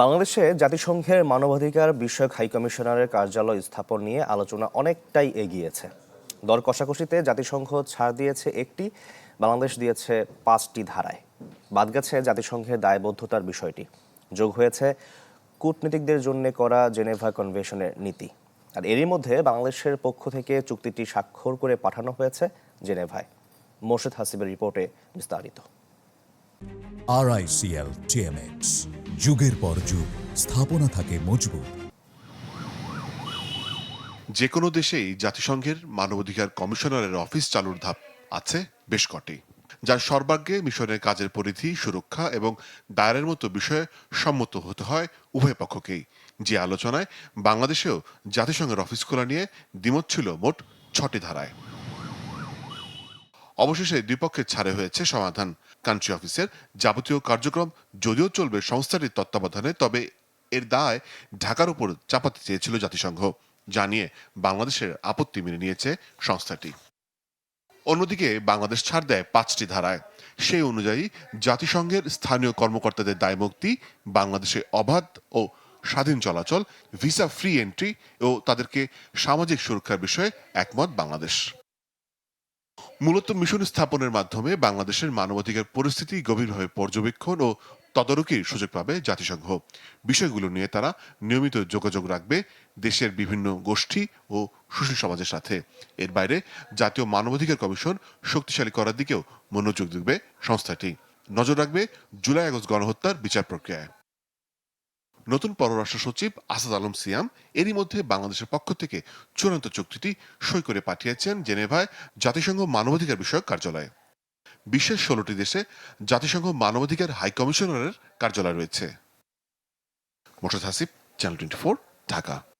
বাংলাদেশে জাতিসংঘের মানবাধিকার বিষয়ক হাইকমিশনারের কার্যালয় স্থাপন নিয়ে আলোচনা অনেকটাই এগিয়েছে। দর কষাকষিতে জাতিসংঘ ছাড় দিয়েছে একটি, বাংলাদেশ দিয়েছে পাঁচটি ধারায়। বাদ গেছে জাতিসংঘের দায়বদ্ধতার বিষয়টি। যোগ হয়েছে কূটনীতিকদের জন্য করা জেনেভা কনভেনশনের নীতি। আর এরই মধ্যে বাংলাদেশের পক্ষ থেকে চুক্তিটি স্বাক্ষর করে পাঠানো হয়েছে জেনেভায়। মোর্শেদ হাসিবের রিপোর্টে বিস্তারিত। আরআইসিএল টিএমএক্স যুগের পর যুগ, স্থাপনা থাকে মজবুত। যে কোনো দেশেই জাতিসংঘের মানবাধিকার কমিশনারের অফিস চালুর ধাপ আছে বেশ কটি, যার সর্বাগ্যে মিশনের কাজের পরিধি, সুরক্ষা এবং দায়ের মতো বিষয়ে সম্মত হতে হয় উভয় পক্ষকেই। যে আলোচনায় বাংলাদেশেও জাতিসংঘের অফিস খোলা নিয়ে দ্বিমত ছিল মোট ছটি ধারায়। অবশেষে দুই পক্ষের ছাড়ে হয়েছে সমাধান। কান্ট্রি অফিসের যাবতীয় কার্যক্রম যদিও চলবে সংস্থাটির তত্ত্বাবধানে, তবে এর দায় ঢাকার উপর চাপাতে চেয়েছিল জাতিসংঘ। জানিয়ে বাংলাদেশের আপত্তি মেনে নিয়েছে সংস্থাটি। অন্যদিকে বাংলাদেশ ছাড় দেয় পাঁচটি ধারায়। সেই অনুযায়ী জাতিসংঘের স্থানীয় কর্মকর্তাদের দায়মুক্তি, বাংলাদেশে অবাধ ও স্বাধীন চলাচল, ভিসা ফ্রি এন্ট্রি ও তাদেরকে সামাজিক সুরক্ষার বিষয়ে একমত বাংলাদেশ। মূলত মিশন স্থাপনের মাধ্যমে বাংলাদেশের মানবাধিকার পরিস্থিতি গভীরভাবে পর্যবেক্ষণ ও তদারকির সুযোগ পাবে জাতিসংঘ। বিষয়গুলো নিয়ে তারা নিয়মিত যোগাযোগ রাখবে দেশের বিভিন্ন গোষ্ঠী ও সুশীল সমাজের সাথে। এর বাইরে জাতীয় মানবাধিকার কমিশন শক্তিশালী করার দিকেও মনোযোগ দেবে সংস্থাটি। নজর রাখবে জুলাই আগস্ট গণহত্যার বিচার প্রক্রিয়ায়। নতুন পররাষ্ট্র সচিব আসাদ আলম সিয়াম এরই মধ্যে বাংলাদেশের পক্ষ থেকে চূড়ান্ত চুক্তিটি সই করে পাঠিয়েছেন জেনেভায় জাতিসংঘ মানবাধিকার বিষয়ক কার্যালয়ে। বিশ্বের ষোলোটি দেশে জাতিসংঘ মানবাধিকার হাই কমিশনারের কার্যালয় রয়েছে। Morshed Hasib, channel twenty Dhaka.